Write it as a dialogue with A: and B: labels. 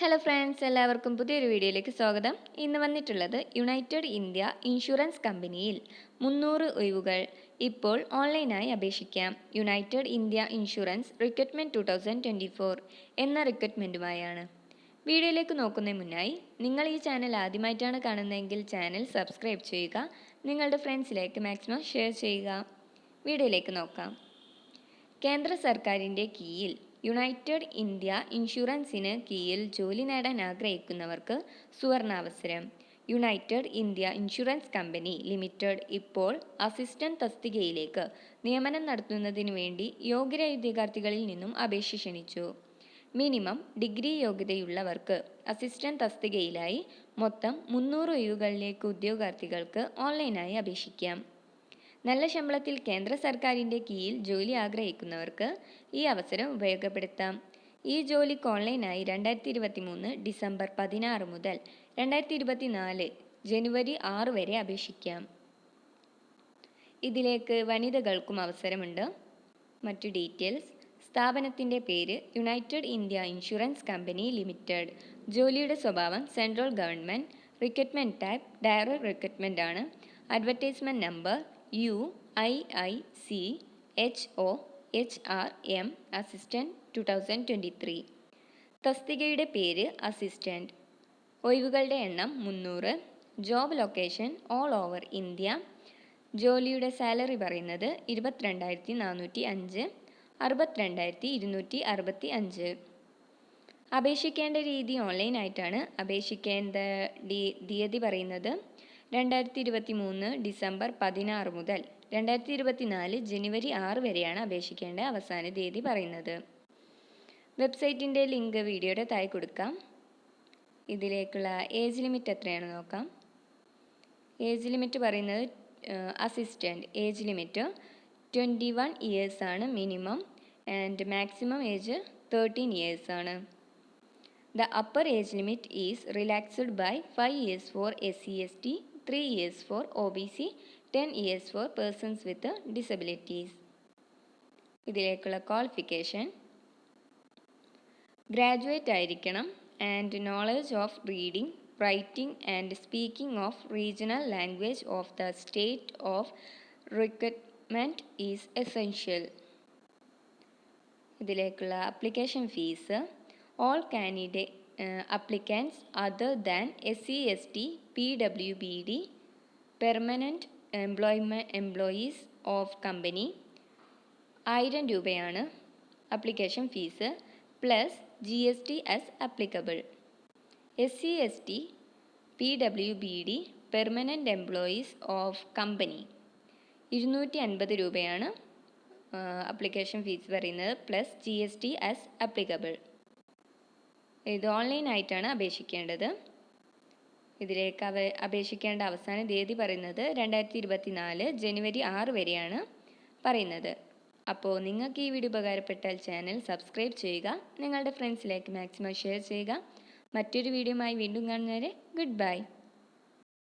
A: Hello friends എല്ലാവർക്കും പുതിയൊരു വീഡിയോയിലേക്ക് സ്വാഗതം. ഇന്ന് വന്നിട്ടുള്ളത് യുണൈറ്റഡ് ഇന്ത്യ ഇൻഷുറൻസ് കമ്പനിയിൽ മുന്നൂറ് ഒഴിവുകൾ ഇപ്പോൾ ഓൺലൈനായി അപേക്ഷിക്കാം. United India Insurance recruitment two thousand twenty four എന്ന റിക്രൂട്ട്മെന്റുമായാണ് വീഡിയോയിലേക്ക് നോക്കുന്നതിന് മുന്നായി നിങ്ങൾ ഈ ചാനൽ ആദ്യമായിട്ടാണ് കാണുന്നതെങ്കിൽ ചാനൽ സബ്സ്ക്രൈബ് ചെയ്യുക നിങ്ങളുടെ ഫ്രണ്ട്സിലേക്ക് മാക്സിമം ഷെയർ ചെയ്യുക. വീഡിയോയിലേക്ക് നോക്കാം. കേന്ദ്ര സർക്കാരിന്റെ കീഴിൽ യുണൈറ്റഡ് ഇന്ത്യ ഇൻഷുറൻസിന് കീഴിൽ ജോലി നേടാൻ ആഗ്രഹിക്കുന്നവർക്ക് സുവർണാവസരം. United India Insurance Company Limited ഇപ്പോൾ അസിസ്റ്റന്റ് തസ്തികയിലേക്ക് നിയമനം നടത്തുന്നതിനു വേണ്ടി യോഗ്യരായ ഉദ്യോഗാർത്ഥികളിൽ നിന്നും അപേക്ഷ ക്ഷണിച്ചു. മിനിമം ഡിഗ്രി യോഗ്യതയുള്ളവർക്ക് അസിസ്റ്റന്റ് തസ്തികയിലായി മൊത്തം മുന്നൂറ് ഒഴിവുകളിലേക്ക് ഉദ്യോഗാർത്ഥികൾക്ക് ഓൺലൈനായി അപേക്ഷിക്കാം. നല്ല ശമ്പളത്തിൽ കേന്ദ്ര സർക്കാരിന്റെ കീഴിൽ ജോലി ആഗ്രഹിക്കുന്നവർക്ക് ഈ അവസരം ഉപയോഗപ്പെടുത്താം. ഈ ജോലിക്ക് ഓൺലൈനായി രണ്ടായിരത്തി ഇരുപത്തി മൂന്ന് ഡിസംബർ പതിനാറ് മുതൽ രണ്ടായിരത്തി ഇരുപത്തി നാല് ജനുവരി ആറ് വരെ അപേക്ഷിക്കാം. ഇതിലേക്ക് വനിതകൾക്കും അവസരമുണ്ട്. മറ്റു ഡീറ്റെയിൽസ്. സ്ഥാപനത്തിന്റെ പേര് United India Insurance Company Limited. ജോലിയുടെ സ്വഭാവം central government recruitment type direct recruitment ആണ്. Advertisement number U I I C H O H R M assistant two thousand twenty three. തസ്തികയുടെ പേര് അസിസ്റ്റന്റ് ഒഴിവുകളുടെ എണ്ണം മുന്നൂറ്. Job location all over India. ജോലിയുടെ salary പറയുന്നത് ഇരുപത്തിരണ്ടായിരത്തി നാനൂറ്റി അഞ്ച് അറുപത്തിരണ്ടായിരത്തി ഇരുന്നൂറ്റി അറുപത്തി അഞ്ച് അപേക്ഷിക്കേണ്ട രീതി ഓൺലൈനായിട്ടാണ്. അപേക്ഷിക്കേണ്ട തീയതി പറയുന്നത് രണ്ടായിരത്തി ഇരുപത്തി മൂന്ന് ഡിസംബർ പതിനാറ് മുതൽ രണ്ടായിരത്തി ഇരുപത്തി നാല് ജനുവരി ആറ് വരെയാണ് അപേക്ഷിക്കേണ്ട അവസാന തീയതി പറയുന്നത്. വെബ്സൈറ്റിന്റെ ലിങ്ക് വീഡിയോയുടെ താഴെ കൊടുക്കാം. ഇതിലേക്കുള്ള ഏജ് ലിമിറ്റ് എത്രയാണ് നോക്കാം. ഏജ് ലിമിറ്റ് പറയുന്നത് assistant age limit twenty one ആണ് minimum and maximum age thirteen ആണ്. The upper age limit is relaxed by five years for S C S T three years for O B C ten years for persons with disabilities ഇതിലേക്കുള്ള qualification graduate ആയിരിക്കണം and knowledge of reading writing and speaking of regional language of the state of recruitment is essential ഇതിലേക്കുള്ള application fees all candidate S T P W B D permanent employment employees of company ആയിരം രൂപയാണ് application fees plus G S T as applicable S C S T P W B D permanent employees of company ഇരുന്നൂറ്റി അൻപത് രൂപയാണ് application fees പറയുന്നത് plus G S T as applicable ഇത് ഓൺലൈനായിട്ടാണ് അപേക്ഷിക്കേണ്ടത്. ഇതിലേക്ക് അവ അപേക്ഷിക്കേണ്ട അവസാന തീയതി പറയുന്നത് രണ്ടായിരത്തി ഇരുപത്തി നാല് ജനുവരി ആറ് വരെയാണ് പറയുന്നത്. അപ്പോൾ നിങ്ങൾക്ക് ഈ വീഡിയോ ഉപകാരപ്പെട്ടാൽ ചാനൽ സബ്സ്ക്രൈബ് ചെയ്യുക നിങ്ങളുടെ ഫ്രണ്ട്സിലേക്ക് മാക്സിമം ഷെയർ ചെയ്യുക. മറ്റൊരു വീഡിയോയുമായി വീണ്ടും കാണുന്നവരെ ഗുഡ് ബൈ.